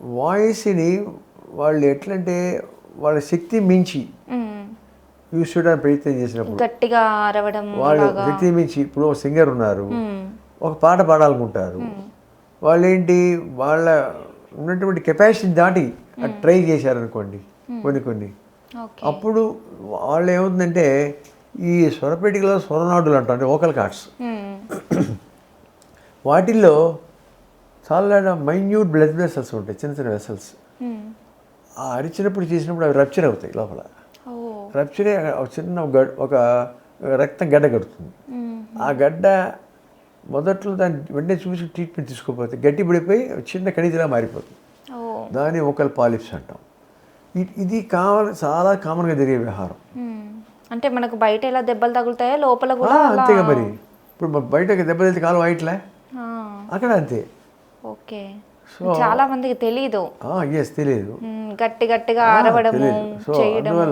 వాయిస్ని వాళ్ళు ఎట్లంటే వాళ్ళ శక్తి మించి. యూస్ చేయడానికి ప్రయత్నం చేసినప్పుడు గట్టిగా అరవడం వాళ్ళు శక్తి మించి ఇప్పుడు ఒక సింగర్ ఉన్నారు. ఒక పాట పాడాలనుకుంటారు. వాళ్ళు ఏంటి వాళ్ళ ఉన్నటువంటి కెపాసిటీ దాటి ట్రై చేశారనుకోండి. కొన్ని కొన్ని. అప్పుడు వాళ్ళు ఏమవుతుందంటే ఈ స్వరపేటికలో స్వరనాడులు అంటారు అంటే ఓకల్ కార్డ్స్. వాటిల్లో చాలా మైన్యూట్ బ్లడ్ వెసల్స్ ఉంటాయి చిన్న చిన్న వెసల్స్. ఆ అరిచినప్పుడు చేసినప్పుడు అవి రప్చర్ అవుతాయి లోపల. రప్చరే చిన్న ఒక రక్తం గడ్డ కడుతుంది. ఆ గడ్డ మొదట్లో దాన్ని వెంటనే చూసి ట్రీట్మెంట్ తీసుకోకపోతే గట్టి పడిపోయి చిన్న కణితిలా మారిపోతుంది. దాన్ని ఒకల్ పాలిప్స్ అంటాం. ఇది కావాలి చాలా కామన్గా జరిగే వ్యవహారం. అంటే మనకు బయట ఎలా దెబ్బలు తగులుతాయో లోపల కూడా అంతేగా మరి. ఇప్పుడు మన బయటకి దెబ్బ తగిలితే కాలు వైట్లే ఆ, అక్కడ అంతే. ఓకే. చాలా మందికి తెలీదు. ఎస్ తెలియదు. గట్టి గట్టిగా అరవడము తెలియదు చేయడం